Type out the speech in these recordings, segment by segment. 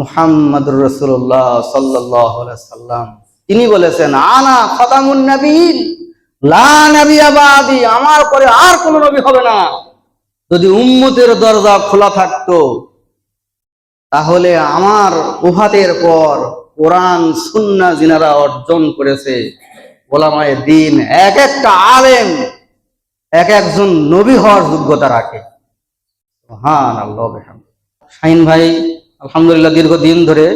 মুহাম্মদ রসুল্লাহ সাল্লাহ সাল্লাম। তিনি বলেছেন, আনা খতামুন নবীন, লা আমার পরে আর কোন নবী হবে না। যদি উম্মতের দরজা খোলা থাকতো, তাহলে আমার উহাতের পর কোরআন সুন্না জিনারা অর্জন করেছে, ওলামায় দিন, এক একটা আলেম এক একজন নবী হওয়ার যোগ্যতা রাখে। হান আল্লাহ শাহিন ভাই আলহামদুলিল্লাহ দীর্ঘদিন ধরে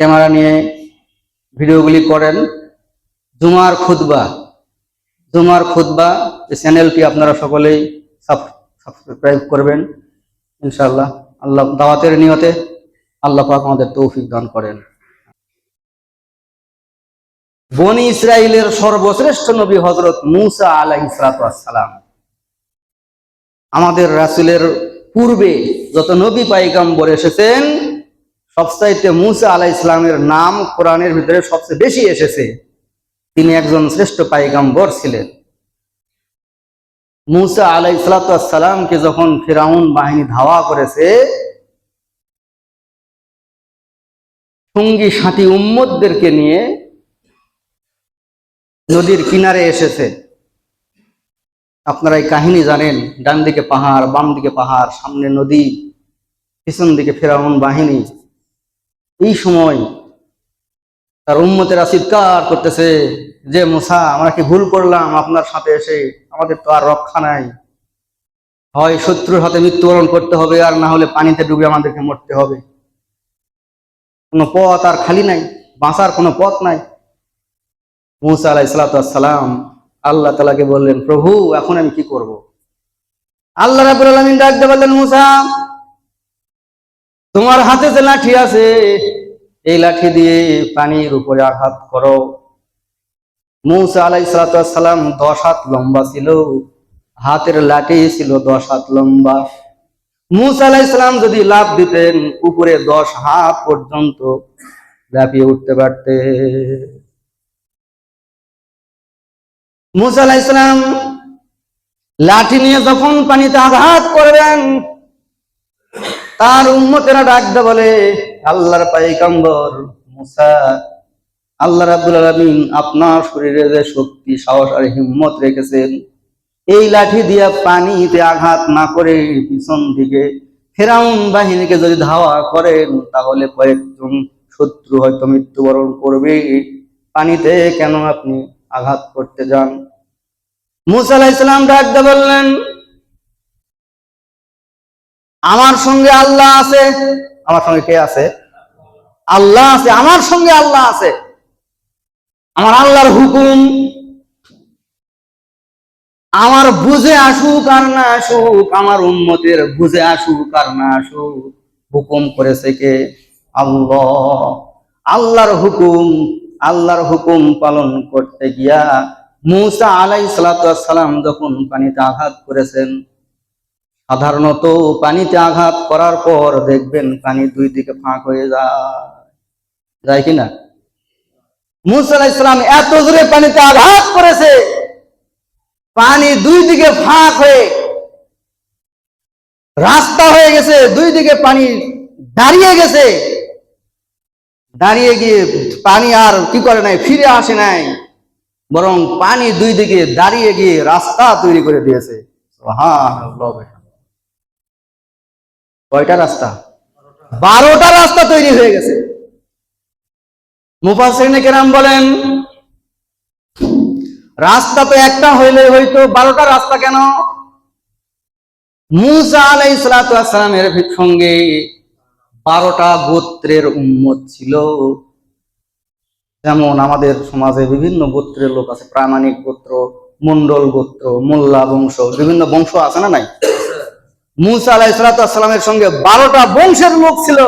ক্যামেরা নিয়ে ভিডিওগুলি করেন। জুমার খুতবা জুমার খুতবা এই চ্যানেলটি আপনারা সকলেই সাবস্ক্রাইব করবেন, ইনশাআল্লাহ। আল্লাহ দাওয়াতের নিয়তে আল্লাহ পাক আমাদের তৌফিক দান করেন। বনি ইসরায়েলের সর্বশ্রেষ্ঠ নবী হজরত মুসা আলাই সালাম। আমাদের রাসুলের পূর্বে যত নবী পাইগাম্বর এসেছেন, সবচাইতে মুসা আলাই ইসলামের নাম কোরআনের ভিতরে সবচেয়ে বেশি এসেছে। তিনি একজন শ্রেষ্ঠ পাইগাম্বর ছিলেন। মুসা আলাই সালামকে যখন ফিরাউন বাহিনী ধাওয়া করেছে, সঙ্গী সাথী উম্মদদেরকে নিয়ে নদীর কিনারে এসেছে। আপনারা এই কাহিনী জানেন ডান দিকে পাহাড় বাম দিকে পাহাড়, সামনে নদী পিছন দিকে ফেরাউন বাহিনী। এই সময় তার উম্মতেরা চিৎকার করতেছে যে, মুসা, আমরা কি ভুল করলাম? আপনার সাথে এসে আমাদের তো আর রক্ষা নাই। হয় শত্রুর হাতে মৃত্যুবরণ করতে হবে, আর না হলে পানিতে ডুবে আমাদেরকে মরতে হবে। কোনো পথ আর খালি নাই, বাঁচার কোনো পথ নাই। মুসা আলাহ সালাম আল্লাহ তালাকে বললেন, প্রভু, এখন আমি কি করব? আল্লাহ রাবুল আলমিন ডাকতে বললেন, মুসা, তোমার হাতে যে লাঠি আছে, এই লাঠি দিয়ে পানির উপরে আঘাত করো। মুসা আলাই সালাম দশ হাত লম্বা ছিল, হাতের লাঠি ছিল দশ হাত লম্বা। মুসা আলাহ ইসলাম যদি লাভ দিতেন, উপরে দশ হাত পর্যন্ত লাফিয়ে উঠতে পারতে মুসা আলাহ ইসলাম লাঠি নিয়ে যখন পানিতে আঘাত করবেন, তার বলে, আল্লাহর পাইকাম্বর মুসা, আল্লাহ আলামিন আপনার শরীরে যে শক্তি, সাহস আর হিম্মত রেখেছেন, এই লাঠি দিয়া পানিতে আঘাত না করে পিছন দিকে ফেরাউন বাহিনীকে যদি ধাওয়া করেন, তাহলে কয়েকজন শত্রু হয়তো মৃত্যুবরণ করবে। পানিতে কেন আপনি আঘাত করতে যান। মুসা ইসলাম ডাকতে বললেন, আমার সঙ্গে আল্লাহ আছে। আমার সঙ্গে কে আছে? আল্লাহ আছে, আমার সঙ্গে আল্লাহ আছে। আমার আল্লাহর হুকুম, আমার বুঝে আসুক আর না আসুক, আমার উন্মতের বুঝে আসুক আর না আসুক, হুকুম করেছে কে? আল্লাহ, আল্লাহর হুকুম আল্লাহর হুকুম পালন করতে গিয়া মুসা আলাই সালাম যখন পানিতে আঘাত করেছেন, সাধারণত পানিতে আঘাত করার পর দেখবেন পানি দুই দিকে ফাঁক হয়ে যায়। যায় কিনা মুসা আলাহ ইসলাম এত জোরে পানিতে আঘাত করেছে, পানি দুই দিকে ফাঁক হয়ে রাস্তা হয়ে গেছে, দুই দিকে পানি দাঁড়িয়ে গেছে। দাঁড়িয়ে গিয়ে পানি আর কি করে নাই, ফিরে আসে নাই, বরং পানি দুই দিকে দাঁড়িয়ে গিয়ে রাস্তা তৈরি করে দিয়েছে। কয়টা রাস্তা? বারোটা রাস্তা তৈরি হয়ে গেছে। মুফাসিনে কেরাম বলেন, রাস্তা তো একটা হইলে হয়তো বারোটা রাস্তা কেন? মুসা আলাই সালামের সঙ্গে বারোটা গোত্রের উম্মত ছিল। যেমন আমাদের সমাজে বিভিন্ন গোত্রের লোক আছে, প্রামাণিক গোত্র মন্ডল গোত্র, মোল্লা বংশ, বিভিন্ন বংশ আছে না নাই? মুসা আলাহ সালামের সঙ্গে বারোটা বংশের লোক ছিল।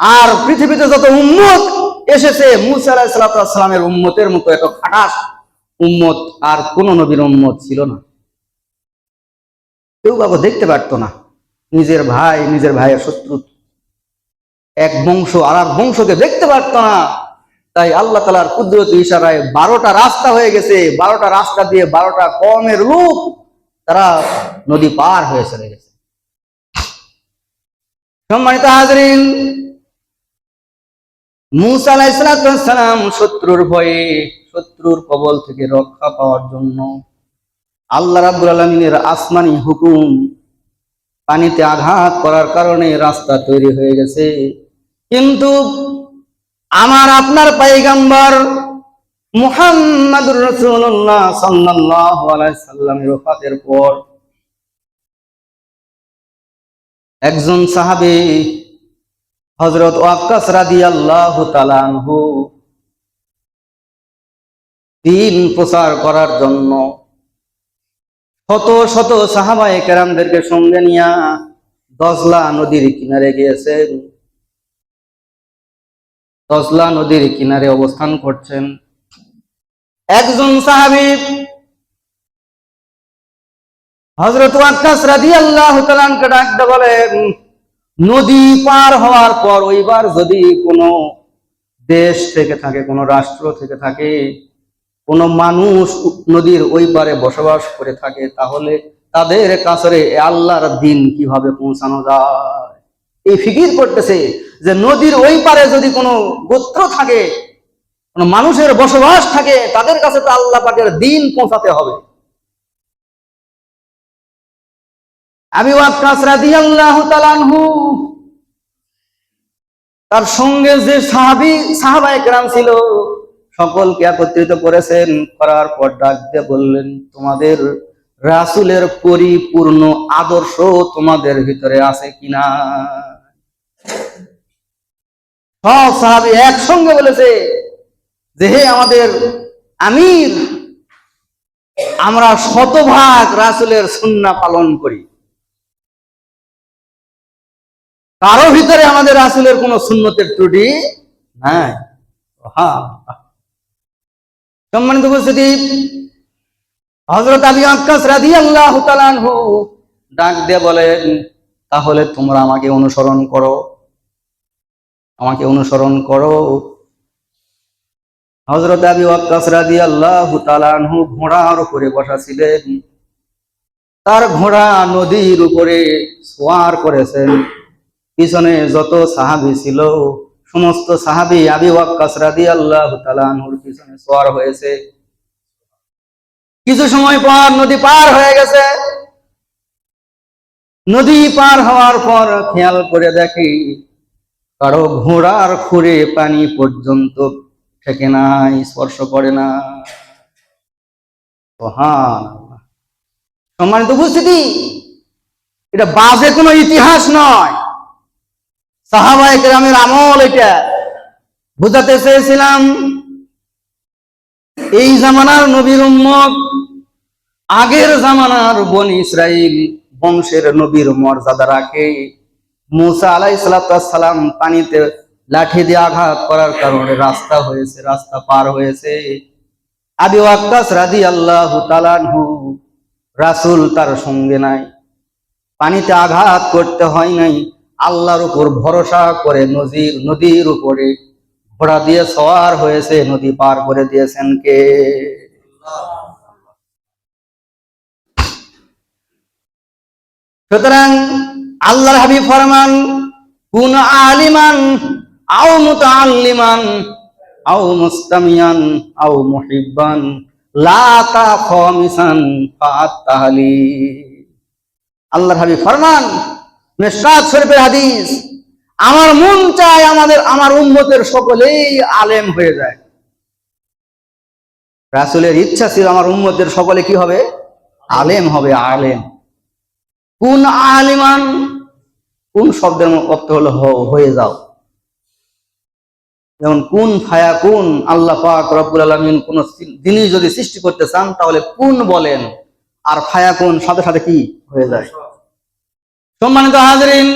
আর পৃথিবীতে যত উম্মত এসেছে, মুসা আলাহ সালামের উম্মতের মতো এত খাটাস উম্মত আর কোন নবীর উম্মত ছিল না। কেউ কাউকে দেখতে পারতো না। নিজের ভাই, নিজের ভাইয়ের শত্রু এক বংশ আর এক বংশকে দেখতে পারতো না। তাই আল্লাহ তালার কুদরত ইশারায় বারোটা রাস্তা হয়ে গেছে। বারোটা রাস্তা দিয়ে বারোটা কমের লোক, তারা নদী পার হয়ে চলে গেছে। সম্মানিত হাজরিন, মুসা আলাইসালাম শত্রুর ভয়ে, শত্রুর কবল থেকে রক্ষা পাওয়ার জন্য আল্লাহ রাব্বুল আলমিনের আসমানি হুকুম পানিতে আঘাত করার কারণে রাস্তা তৈরি হয়ে গেছে। কিন্তু আমার আপনার পাইগাম্বার মুহাম্মাদুর রাসূলুল্লাহ সাল্লাল্লাহু আলাইহি সাল্লামের ওফাতের পর একজন সাহাবী হযরত ওয়াক্কাস রাদিয়াল্লাহু তাআলা আনহু দিন প্রচার করার জন্য শত শত সাহাবায়ে কেরামদেরকে সঙ্গে নিয়ে দজলা নদীর কিনারে গিয়েছেন। দজলা নদীর কিনারে অবস্থান করছেন। একজন সাহাবী ওয়াক্কাস রাদিয়াল্লাহু তাআলাকে ডাকতে বলেন, নদী পার হওয়ার পর ওইবার যদি কোনো দেশ থেকে থাকে, কোনো রাষ্ট্র থেকে থাকে, কোনো মানুষ নদীর ওই পারে বসবাস করে থাকে, তাহলে তাদের কাছরে আল্লাহর দিন কীভাবে পৌঁছানো যায়? এই ফিকির করতেছে। যে নদীর ওই পারে যদি কোনো গোত্র থাকে, কোনো মানুষের বসবাস থাকে, তাদের কাছে তো আল্লাহ পাকের দিন পৌঁছাতে হবে। আমি ওয়াক্কাস রাদিয়াল্লাহু তাআলা আনহু, তার সঙ্গে যে সাহাবী সাহাবায়ে কেরাম ছিল, সকলকে একত্রিত করেছেন, করার পর ডাক দিয়ে বললেন, তোমাদের রাসূলের পরিপূর্ণ আদর্শ তোমাদের ভিতরে আছে কিনা? সব সাহাবী একসঙ্গে বলেছে যে, হে আমাদের আমির, আমরা শতভাগ রাসুলের সুন্নাহ পালন করি। কারও ভিতরে আমাদের রাসূলের কোনো সুন্নতের ত্রুটি নাই। সম্মানিত উপস্থিতি আবি আক্কাস রাদিয়াল্লাহু তাআলা আনহু ডাক দিয়ে বলেন, তাহলে তোমরা আমাকে অনুসরণ করো। আমাকে অনুসরণ করো। হযরত আবি ওয়াক্কাস রাদিয়াল্লাহু তাআলা আনহু ঘোড়ার উপরে বসা ছিলেন তার ঘোড়া নদীর উপরে সোয়ার করেছেন। পিছনে যত সাহাবি ছিল, সমস্ত সাহাবি আবি ওয়াক্কাস রাদিয়াল্লাহু তাআলা আনহুর পিছনে সোয়ার হয়েছে। কিছু সময় পর নদী পার হয়ে গেছে। নদী পার হওয়ার পর খেয়াল করে দেখি কারও ঘোড়ার খুঁড়ে পানি পর্যন্ত ঠেকে নাই স্পর্শ করে না। সম্মানিত উপস্থিতি, এটা বাজে কোনো ইতিহাস নয়। সাহাবায়ে কেরামের আমল এটা। বুঝাতে চেয়েছিলাম, এই জামানার নবীর উম্মত, আগের জামানার বন ইসরাইল বংশের নবীর মর্যাদা রাখে। মুসা আলাই সালাম পানিতে লাঠি দিয়ে আঘাত করার কারণে রাস্তা হয়েছে, রাস্তা পার হয়েছে। আবি ওয়াক্কাস রাদি আল্লাহ রাসুল তার সঙ্গে নাই। পানিতে আঘাত করতে হয় নাই, আল্লাহর উপর ভরসা করে নদীর নদীর উপরে ঘোড়া দিয়ে সওয়ার হয়েছে, নদী পার করে দিয়েছেন কে? সুতরাং আল্লাহর হাবিব ফরমান, কোন আলিমান, আও মুতাআল্লিমান, আও মুস্তামিয়ান, আও মুহিব্বান, লা তাখামিসান ফাতাহলি। আল্লাহর হাবিব ফরমান, মিশকাত শরীফের হাদিস, আমার মন চায় আমাদের, আমার উম্মতের সকলেই আলেম হয়ে যায়। রাসুলের ইচ্ছা ছিল আমার উম্মতের সকলে কি হবে? আলেম হবে, আলেম। কোন আলিমান কোন শব্দের অর্থ হলো হয়ে যাও। যেমন, কোন ফায়া কোন, আল্লাহ পাক রব্বুল আলামিন কোন জিনিস যদি সৃষ্টি করতে চান, তাহলে কোন বলেন, আর ফায়া কোন সাথে সাথে কি? হয়ে যায়। সম্মানিত হাজরিন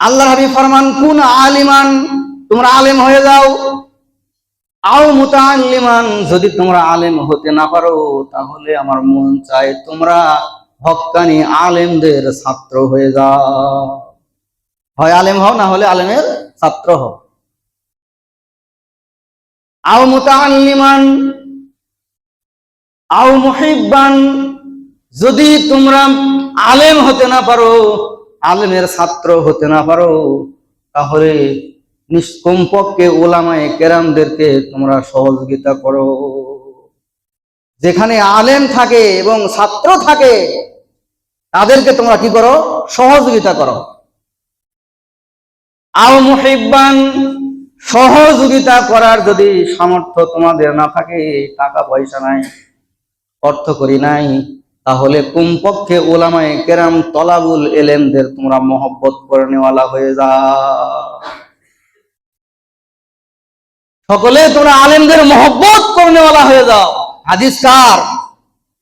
আল্লাহ হাবিব ফরমান, কোন আলিমান, তোমরা আলেম হয়ে যাও। আও মুতাআল্লিমান, যদি তোমরা আলেম হতে না পারো, তাহলে আমার মন চায় তোমরা হক্কানি আলেমদের ছাত্র হয়ে যাও হয় আলেম হও, না হলে আলেমের ছাত্র হও। আও মুতাআল্লিমান, আও মুহিব্বান, যদি তোমরা আলেম হতে না পারো, আলেমের ছাত্র হতে না পারো, তাহলে নিস- ওলামায় কেরামদেরকে তোমরা সহযোগিতা করো। যেখানে আলেম থাকে এবং ছাত্র থাকে তাদেরকে তোমরা কি করো? সহযোগিতা করো। আও মুহিব্বান সহযোগিতা করার যদি সামর্থ্য তোমাদের না থাকে, টাকা পয়সা নাই অর্থ করি নাই, তাহলে কমপক্ষে ওলামায় কেরাম তলাবুল এলেমদের তোমরা মহব্বত করে নেওয়ালা হয়ে যা। সকলে তোমরা আলেমদের মহব্বত করে নেওয়ালা হয়ে যাও। হাদিস কার?